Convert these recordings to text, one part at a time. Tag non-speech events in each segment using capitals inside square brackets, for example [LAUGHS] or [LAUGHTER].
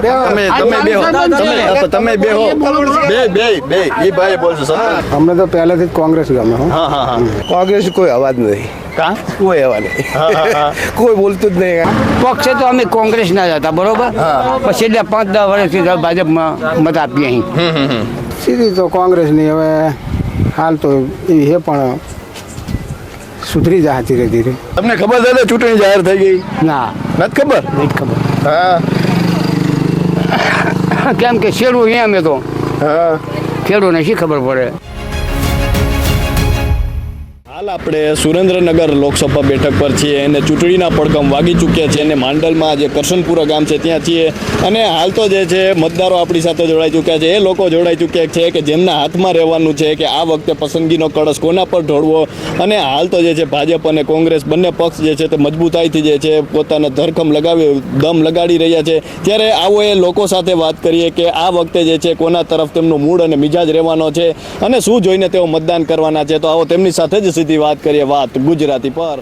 તમે તમે બે હો તમે તમે બે હો બે બે બે. એ ભાઈ બોલશે સર. અમને તો પહેલેથી જ કોંગ્રેસ ગમે હો. હા હા હા. કોંગ્રેસ કોઈ અવાજ નથી કા? કોઈ અવાજ નહીં. કોઈ બોલતું જ નહીં. પક્ષે તો અમે કોંગ્રેસ ના જતા બરોબર? પછી એટલે પાંચ દસ વર્ષથી ભાજપમાં મત આપીએ અહીં. હમ હમ હમ. સીધી તો કોંગ્રેસની હવે હાલ તો એવી છે પણ સુધરી જાય ધીરે ધીરે. તમને ખબર છે ચૂંટણી જાહેર થઈ ગઈ? ના. નથી ખબર? નહીં ખબર. હા. [LAUGHS] કેમ કે શેડું અહીંયા અમે તો. હા. ખેડૂને શી ખબર પડે? હાલ આપણે સુરેન્દ્રનગર લોકસભા બેઠક પર છીએ અને ચૂંટણીના પડકમ વાગી ચૂક્યા છે અને માંડલમાં જે કરશનપુરા ગામ છે, ત્યાં છીએ. અને હાલ તો જે છે, મતદારો આપણી સાથે જોડાઈ ચૂક્યા છે. એ લોકો જોડાઈ ચૂક્યા છે કે જેમના હાથમાં રહેવાનું છે કે આ વખતે પસંદગીનો કળશ કોના પર ઢોળવો? અને હાલ તો જે છે, ભાજપ અને કોંગ્રેસ બંને પક્ષ જે છે, તે મજબૂતાઈથી જે છે, પોતાના ધરખમ લગાવી, દમ લગાડી રહ્યા છે. ત્યારે આવો એ લોકો સાથે વાત કરીએ કે આ વખતે જે છે, કોના તરફ તેમનો મૂડ અને મિજાજ રહેવાનો છે અને શું જોઈને તેઓ મતદાન કરવાના છે. તો આવો તેમની સાથે જ સીધી વાત કરીએ વાત ગુજરાતી પર.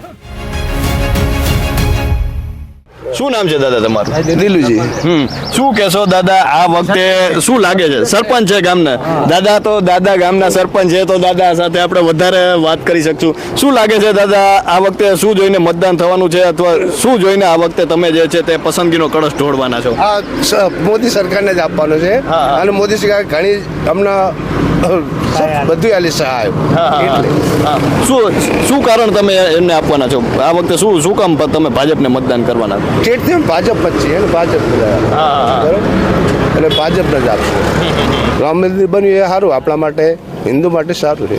શું નામ છે દાદા તમારું? દિલુજી. હમ. શું કહેશો દાદા આ વખતે શું લાગે છે? સરપંચ છે ગામના. દાદા તો દાદા ગામના સરપંચ છે તો દાદા સાથે આપણે વધારે વાત કરી શકશું. શું લાગે છે દાદા આ વખતે શું જોઈને મતદાન થવાનું છે અથવા શું જોઈને આ વખતે તમે જે છે તે પસંદગીનો કળશ ઢોળવાના છો? સ- મોદી સરકારને જ આપવાનો છે. હા, હા. અને મોદી સરકાર ઘણી અમને બધું આલી સહાય એટલે. શું શું કારણ તમે એમને આપવાના છો? આ વખતે શું શું કામ તમે ભાજપને મતદાન કરવાના? છો? સ્ટેટથી ભાજપ જ છે ને ભાજપ એટલે ભાજપને જ આપશે રામ મંદિર બન્યું એ સારું આપણા માટે હિન્દુ માટે સારું છે.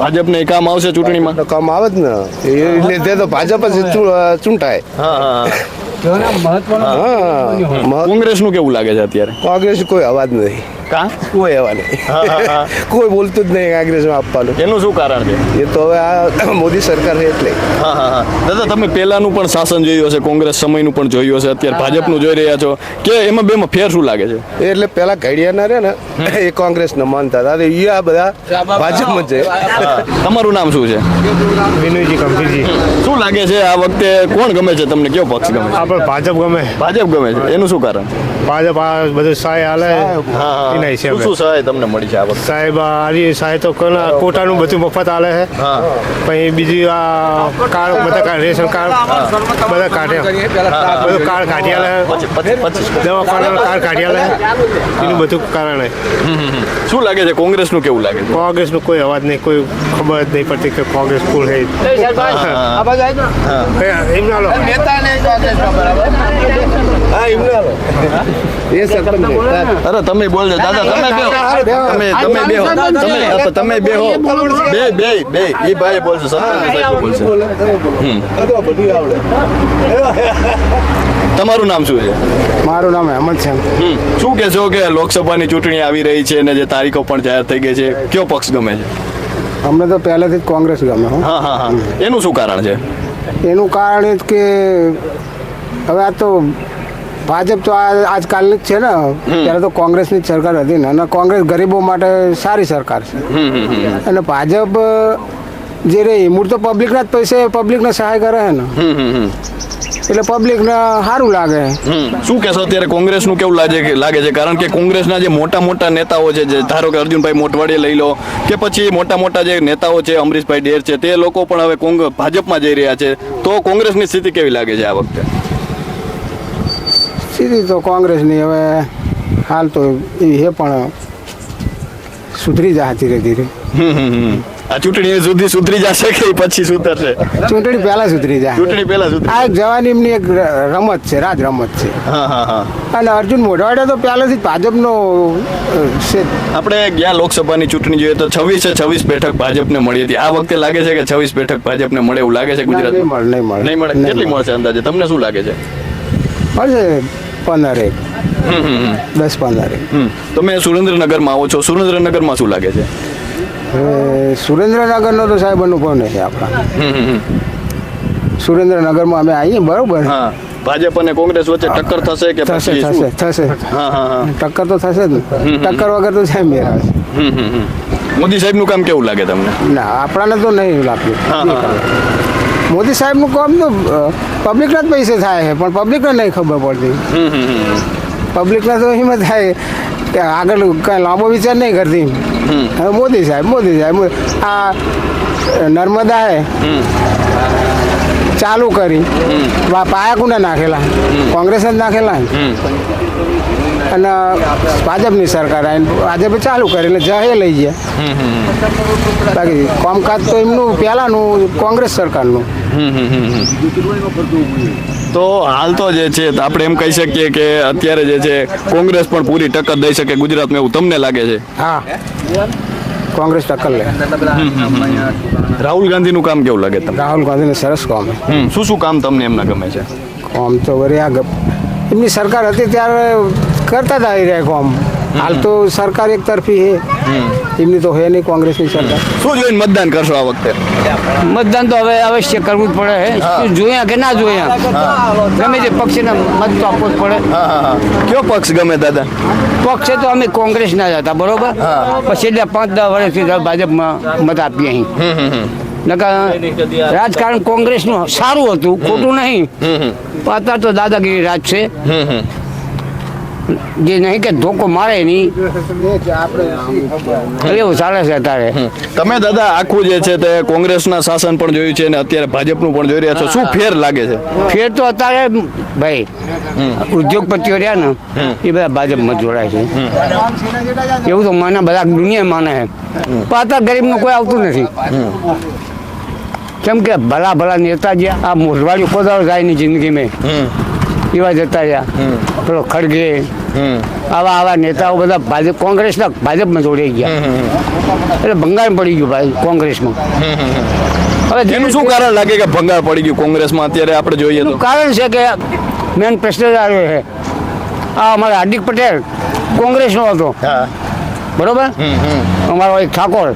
ભાજપને એ કામ આવશે ચૂંટણીમાં? તો કામ આવે જ ને. એ તે તો ભાજપ જ ચૂંટાય. હા હા હા. કોંગ્રેસનું કેવું લાગે છે અત્યારે? કોંગ્રેસ કોઈ અવાજ નથી કા? કોઈ નહીં. હા. કોઈ બોલતું જ નહીં કોંગ્રેસમાં આપવાનું. એનું શું કારણ છે? એ તો હવે આ મોદી સરકાર છે એટલે. હા હા હા. દાદા તમે પહેલાનું પણ શાસન જોયું હશે કોંગ્રેસ સમયનું પણ જોયું હશે અત્યારે ભાજપનું જોઈ રહ્યા છો. કે એમાં બેમાં ફેર શું લાગે છે? એટલે પહેલા ઘડિયાના રે ને એ કોંગ્રેસ ને માનતા હતા. એ આ બધા ભાજપમાં જ છે તમારું નામ શું છે? વિનયજી ગંભીરજી. શું લાગે છે આ વખતે કોણ ગમે છે તમને? કયો પક્ષ ગમે છે? આપણે ભાજપ ગમે. ભાજપ ગમે છે. એનું શું કારણ? ભાજપ આ બધું સહાય હાલે. હા છે શું સહાય તમને મળી છે આ વખતે? સાહેબ આરી સહાય તો કોના કોટાનું બધું મફત આલે છે. પછી બીજી આ કાર્ડ બધા કાર્ડ રેશન કાર્ડ બધા કાઢ્યા બધું કાર્ડ કાઢી આલે દવાખાના કાર્ડ કાઢી આલે એનું બધું કારણે. શું લાગે છે? કોંગ્રેસનું કેવું લાગે છે? કોંગ્રેસનો કોઈ અવાજ નહીં કોઈ ખબર જ નહીં પડતી કે કોંગ્રેસ કુલ છે. એમના લો. હા એમને હાલો. એ સરપંચ છે. અરે તમે બોલજો દાદા તમે બે તમે તમે બે હો તમે તમે બે હો બે બે બે. એ ભાઈ બોલશે સાહેબ બોલશે. તમારું નામ શું છે? મારું નામ અહેમદ છે. શું કહેશો કે લોકસભાની ચૂંટણી આવી રહી છે અને જે તારીખો પણ જાહેર થઈ ગઈ છે? કયો પક્ષ ગમે છે? અમને તો પહેલેથી જ કોંગ્રેસ ગમે હા હા હા. એનું શું કારણ છે? એનું કારણ એ જ કે હવે આ તો ભાજપ તો આ આજકાલની જ છે ને. ત્યારે તો કોંગ્રેસની જ સરકાર હતી ને. અને કોંગ્રેસ ગરીબો માટે સારી સરકાર છે. અને ભાજપ જે રે મૂળ તો પબ્લિકના જ પૈસે પબ્લિકને સહાય કરે છે ને. એટલે પબ્લિકને સારું લાગે. શું કહેશો અત્યારે કોંગ્રેસનું કેવું લાગે લાગે છે? કારણ કે કોંગ્રેસના જે મોટા મોટા નેતાઓ છે જે ધારો કે અર્જુનભાઈ મોટવાડીએ લઈ લો કે પછી મોટા મોટા જે નેતાઓ છે અમરીશભાઈ ડેર છે તે લોકો પણ હવે ભાજપમાં જઈ રહ્યા છે. તો કોંગ્રેસની સ્થિતિ કેવી લાગે છે આ વખતે? સીધી તો કોંગ્રેસની હવે હાલ તો એવી છે પણ સુધરી જાય ધીરે ધીરે. આ ચૂંટણી સુધી સુધરી જશે કે પછી સુધરશે? ચૂંટણી પહેલા સુધરી જાય. ચૂંટણી પહેલા સુધરી આ એક જવાનીની એક રમત છે રાજ રમત છે. અને અર્જુન મોઢવાડે તો પહેલેથી જ ભાજપનો છે. આપણે ગયા લોકસભાની ચૂંટણી જોઈએ તો છવ્વીસે છવ્વીસ બેઠક ભાજપને મળી હતી. આ વખતે લાગે છે કે છવ્વીસ બેઠક ભાજપને મળે એવું લાગે છે નહીં ગુજરાતમાં? મળે નહીં મળે નહીં મળે? કેટલી મળશે અંદાજે? તમને શું લાગે છે? મળશે પંદર એક. દસ પંદર એક. તમે સુરેન્દ્રનગરમાં આવો છો. સુરેન્દ્રનગરમાં શું લાગે છે? સુરેન્દ્રનગરનો તો સાહેબ અનુભવ નથી આપણા. સુરેન્દ્રનગરમાં અમે આવીએ બરોબર? હા. ભાજપ અને કોંગ્રેસ વચ્ચે ટક્કર થશે કે થશે થશે થશે. હા હા હા. ટક્કર તો થશે જ. ટક્કર વગર તો સાહેબ મેળ આવે હમ હમ હમ. મોદી સાહેબનું કામ કેવું લાગે તમને? ના આપણાને તો નહીં લાગ્યું મોદી સાહેબનું કામ તો પબ્લિકના જ પૈસે થાય છે પણ પબ્લિકને નહીં ખબર પડતી. પબ્લિકને તો એમ થાય કે આગળ કાંઈ લાંબો વિચાર નહીં કરતી. હવે મોદી સાહેબ મોદી સાહેબ આ નર્મદા હે ચાલુ કરી. પાયા કોને નાખેલા? કોંગ્રેસ જ નાખેલા? અને ભાજપની સરકાર આવીને ભાજપે ચાલુ કરી એટલે જહે લઈ ગયા. બાકી કામકાજ તો એમનું પહેલાંનું કોંગ્રેસ સરકારનું. તો હાલ તો જે છે આપણે એમ કહી શકીએ કે અત્યારે જે છે કોંગ્રેસ પણ પૂરી ટક્કર દઈ શકે ગુજરાતમાં એવું તમને લાગે છે? હા. કોંગ્રેસ ટક્કર લે. રાહુલ ગાંધીનું કામ કેવું લાગે તમને? રાહુલ ગાંધીને સરસ કામ. શું શું કામ તમને એમના ગમે છે? કામ તો વરી આ એમની સરકાર હતી ત્યારે કરતા જ આવી રહ્યા કામ. હાલ તો સરકાર એક તરફી છે એમની તો હે નહીં કોંગ્રેસની સરકાર. શું જોઈને મતદાન કરશો આ વખતે? મતદાન તો હવે અવશ્ય કરવું જ પડે છે શું જોયા કે ના જોયા ગમે તે પક્ષને મત તો આપવો જ પડે. હા હા હા. કયો પક્ષ ગમે દાદા? પક્ષે તો અમે કોંગ્રેસ ના હતા બરોબર? પછી એટલે પાંચ દસ વર્ષથી ભાજપમાં મત આપીએ અહીં. રાજકારણ રાજકારણ કોંગ્રેસનું સારું હતું ખોટું નહીં. અત્યારે તો દાદાગીરી રાજ છે. જે નહીં કે ધોકો મારે નહીં. એવું ચાલે છે અત્યારે. તમે દાદા આખું જે છે તે કોંગ્રેસના શાસન પણ જોયું છે અને અત્યારે ભાજપનું પણ જોઈ રહ્યા છો. શું ફેર લાગે છે? ફેર તો અત્યારે ભાઈ ઉદ્યોગપતિઓ રહ્યા ને એ બધા ભાજપમાં જોડાય છે. એવું તો માને બધા દુનિયા માને છે. પણ અત્યારે ગરીબનું કોઈ આવતું નથી. કેમ કે ભલા ભલા નેતા જે આ મોરવાડી પદાર જાય ની જિંદગી મેં એવા જતા રહ્યા. પેલો ખડગે આવા આવા નેતાઓ બધા ભાજપ કોંગ્રેસના ભાજપમાં જોડાઈ ગયા. એટલે ભંગાણ પડી ગયું ભાઈ કોંગ્રેસમાં. હવે જેનું શું કારણ લાગે કે ભંગાણ પડી ગયું કોંગ્રેસમાં? અત્યારે આપણે જોઈએ તો. કારણ છે કે મેન પ્રશ્ન આવ્યો છે. આ અમારા હાર્દિક પટેલ કોંગ્રેસનો હતો. બરોબર? અમારો એક ઠાકોર.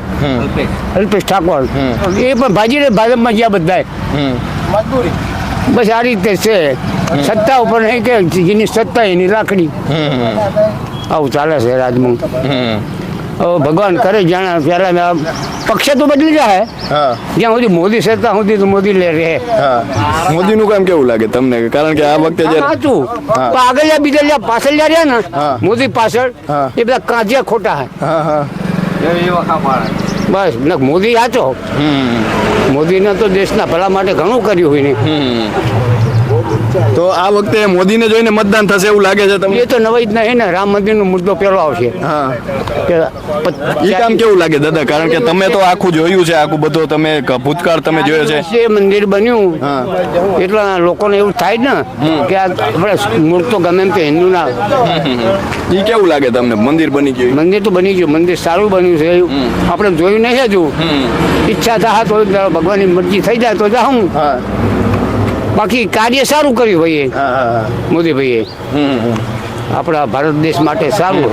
અલ્પેશ ઠાકોર. એ પણ ભાજીને ભાજપમાં ગયા બધાય. બસ આ રીતે છે. સત્તા ઉપર નહીં કે જેની સત્તા એની રાખડી. આવું ચાલે છે રાજમાં. હવે ભગવાન કરે જાણે પેલા પક્ષ તો બદલી જાય જ્યાં સુધી મોદી સત્તા સુધી તો મોદી લે રહે. મોદીનું કામ કેવું લાગે તમને? કારણ કે આ વખતે સાચું. આગળ બીજા જ્યાં પાછળ જા રહ્યા ને મોદી પાછળ એ બધા કાંજિયા ખોટા હે. બસ ને મોદી સાચો મોદીને તો દેશના ભલા માટે ઘણું કર્યું હોય ને. તો આ વખતે મોદીને જોઈને મતદાન થશે એવું લાગે છે તમને? એ તો નવાઈ જ નહીં ને રામ મંદિરનો મુદ્દો પહેલો આવશે. હા. એ કામ કેવું લાગે દાદા? કારણ કે તમે તો આખું જોયું છે આખું બધું તમે ભૂતકાળ તમે જોયો છે. જે મંદિર બન્યું એટલા લોકોને એવું થાય ને કે આપણે મૂળ તો ગમે એમ કે હિન્દુના એ કેવું લાગે તમને? મંદિર બની ગયું? મંદિર તો બની ગયું મંદિર સારું બન્યું છે આપણે જોયું નહીં હજુ. ઈચ્છા થાય તો ભગવાનની મરજી થઈ જાય તો જાઉં બાકી કાર્ય સારું કર્યું ભાઈએ. હા હા મોદી ભાઈએ આપણા ભારત દેશ માટે સારું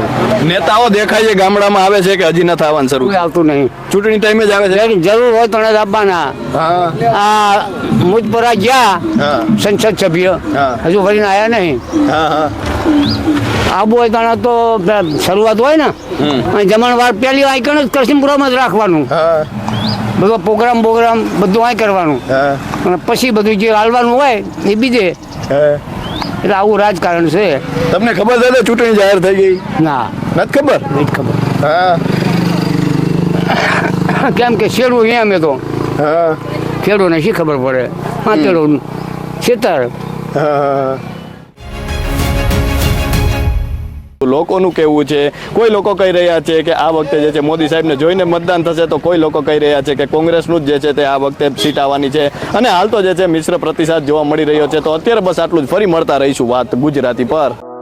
નેતાઓ દેખાય છે ગામડામાં આવે છે કે હજી નથી આવવાનું શરૂ? આવતું નહીં. ચૂંટણી ટાઈમે જ આવે છે? જરૂર હોય તો જ આપવાના. આ આ મુજપરા ગયા સંસદ સભ્ય. હજુ ફરીને આવ્યા નહીં. હા હા. આબુ હોય તાણે તો શરૂઆત હોય ને. જમણવાર પહેલી આઈકણ જ કરશનપુરામાં જ રાખવાનું. હા. બધો પ્રોગ્રામ પ્રોગ્રામ બધું આય કરવાનું. હા. અને પછી બધું જે હાલવાનું હોય એ બીજે. હા. એટલે આવું રાજકારણ છે. તમને ખબર છે ને ચૂંટણી જાહેર થઈ ગઈ? ના. નથી ખબર? નહીં ખબર. હા. કેમ કે શેડું અહીંયા અમે તો. હા. ખેડૂને શી ખબર પડે? પાંચેડું ખેતર લોકોનું કહેવું છે, કોઈ લોકો કહી રહ્યા છે કે આ વખતે જે છે મોદી સાહેબને જોઈને મતદાન થશે તો કોઈ લોકો કહી રહ્યા છે કે કોંગ્રેસનું જ જે છે તે આ વખતે સીટ આવવાની છે. અને હાલ તો જે છે મિશ્ર પ્રતિસાદ જોવા મળી રહ્યો છે, તો અત્યારે બસ આટલું જ. ફરી મળતા રહીશું વાત ગુજરાતી પર.